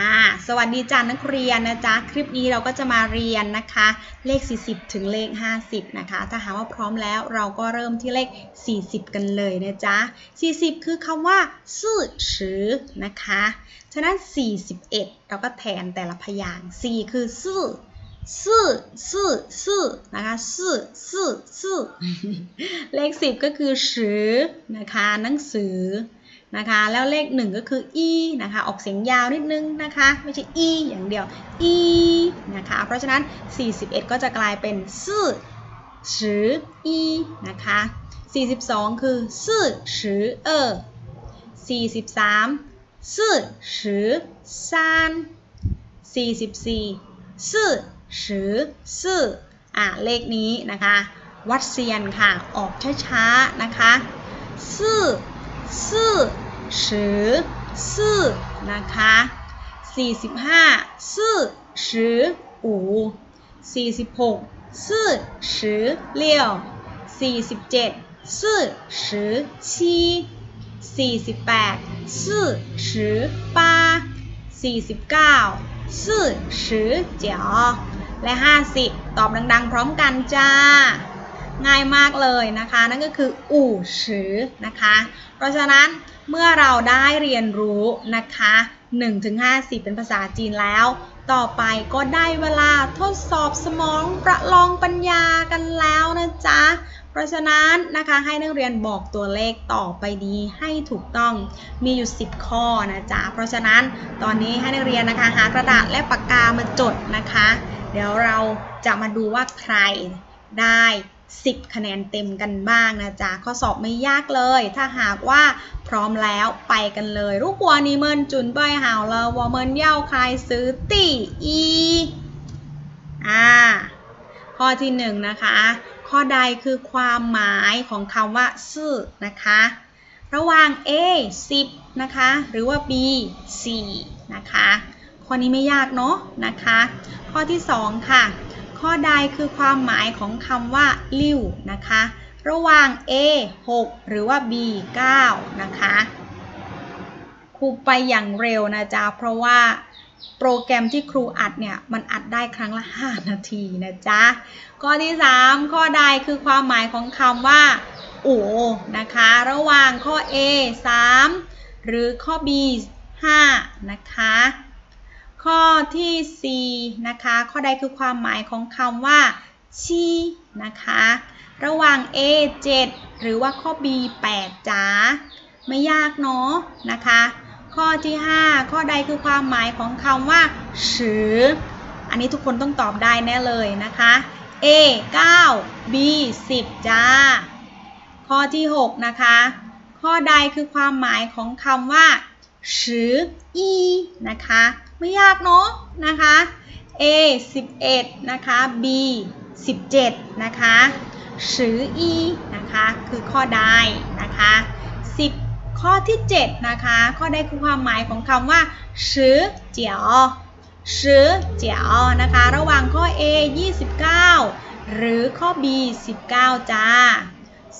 อ่าสวัสดีจ้านักเรียนนะจ๊ะ คลิปนี้เราก็จะมาเรียนนะคะ เลข 40 ถึงเลข 50 นะคะ ถ้าหากว่าพร้อมแล้วเราก็เริ่มที่เลข 40 กันเลยนะจ๊ะ 40 คือคำว่าซื่อชือนะคะ ฉะนั้น 41 เราก็แทนแต่ละพยางค์4คือซื่อซื่อซื่อซื่อนะคะซื่อซื่อซื่อเลข 10 ก็คือชือนะคะหนังสือ นะคะ แล้วเลข 1 ก็คือ e นะคะ ออกเสียงยาวนิดนึงนะคะ ไม่ใช่ e อย่างเดียว e นะคะ เพราะฉะนั้น 41 ก็จะกลายเป็นซื่อชือ e นะคะ 42 คือซื่อชือเออ43ซื่อชือซาน44ซื่อชือซื่ออะ เลขนี้นะคะ วัดเซียนค่ะ ออกช้าๆ นะคะซื่อ สื่อชื่อซื่อนะคะสี่สิบห้าสื่อชื่ออูสี่สิบหกสื่อชื่อเลี้ยวสี่สิบเจ็ดสื่อชื่อชีสี่สิบแปดสื่อชื่อป้าสี่สิบเก้าสื่อชื่อเจ๋อและห้าสิบตอบดังๆ พร้อมกันจ้า ง่ายมากเลยนะคะ นั่นก็คืออู่ชือนะคะ เพราะฉะนั้นเมื่อเราได้เรียนรู้นะคะ1-50 เป็นภาษาจีนแล้ว ต่อไปก็ได้เวลาทดสอบสมองประลองปัญญากันแล้วนะจ๊ะ เพราะฉะนั้นนะคะให้นักเรียนบอกตัวเลขต่อไปนี้ให้ถูกต้องมีอยู่ 10 ข้อนะจ๊ะ เพราะฉะนั้นตอนนี้ให้นักเรียนนะคะหากระดาษและปากกามาจดนะคะ เดี๋ยวเราจะมาดูว่าใครได้ 10 คะแนนเต็มกันบ้างนะจ๊ะ ข้อสอบไม่ยากเลย ถ้าหากว่าพร้อมแล้วไปกันเลยรูกวัวนีเมินจุนเบยหาวเลอวเมินเย่าคายซื้อตีอีอ่าข้อที่หนึ่งนะคะ ข้อใดคือความหมายของคำว่าซื่อนะคะ ระหว่าง A 10 นะคะ หรือว่า B 4 นะคะ ข้อนี้ไม่ยากเนาะนะคะ ข้อที่ 2 ค่ะ ข้อใดคือความหมายของคำว่าลิ้วนะคะ ระหว่าง A 6 หรือว่า B 9 นะคะครูไปอย่างเร็วนะจ๊ะ เพราะว่าโปรแกรมที่ครูอัดเนี่ย มันอัดได้ครั้งละ 5 นาทีนะจ๊ะ ข้อที่ 3 ข้อใดคือความหมายของคำว่า โอ นะคะ ระหว่างข้อ A 3 หรือข้อ B 5 นะคะ ข้อที่ 4 นะคะ ข้อใดคือความหมายของคำว่าชีนะคะ ระหว่าง A 7 หรือว่าข้อ B 8จ้าไม่ยากเนาะนะคะ ข้อที่ 5 ข้อใดคือความหมายของคำว่าชืออันนี้ทุกคนต้องตอบได้แน่เลยนะคะ A 9 B 10จ้า ข้อที่ 6 นะคะ ข้อใดคือความหมายของคำว่าชืออีนะคะ ไม่ยากเนาะนะคะ A 11 นะคะ B 17 นะคะชืออีนะคะ คือข้อใดนะคะ 10 ข้อที่ 7 นะคะ ข้อใดคือความหมายของคำว่าชือเจียวชือเจียวนะคะ ระหว่างข้อ A 29 หรือข้อ B 19 จ้า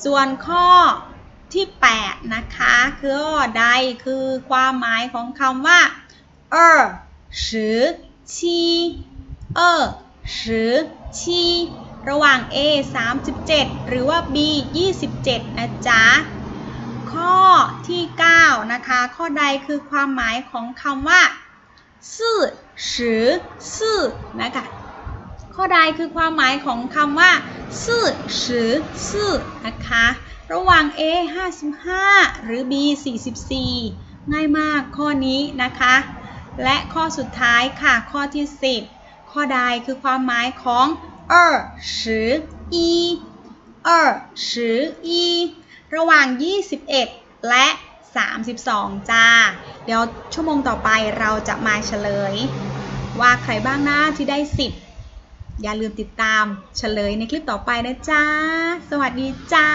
ส่วนข้อที่ 8 นะคะ คือข้อใดคือความหมายของคำว่าเออชือชีเออชือชีระหว่าง A 37 หรือว่า B 27 นะจ๊ะ ข้อที่ 9 นะคะ ข้อใดคือความหมายของคำว่าซื่อชือซื่อนะคะ ข้อใดคือความหมายของคำว่าซื่อชือซื่อนะคะ ระหว่าง A 55 หรือ B 44 ง่ายมากข้อนี้นะคะ และข้อสุดท้ายค่ะ ข้อที่ 10 ข้อใดคือความหมายของเออสืออีเออสืออีระหว่าง 21 และ 32 จ้า เดี๋ยวชั่วโมงต่อไปเราจะมาเฉลย ว่าใครบ้างนะที่ได้ 10 อย่าลืมติดตามเฉลยในคลิปต่อไปนะจ้า สวัสดีจ้า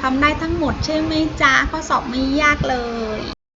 ทำได้ทั้งหมดใช่ไหมจ้าข้อสอบไม่ยากเลย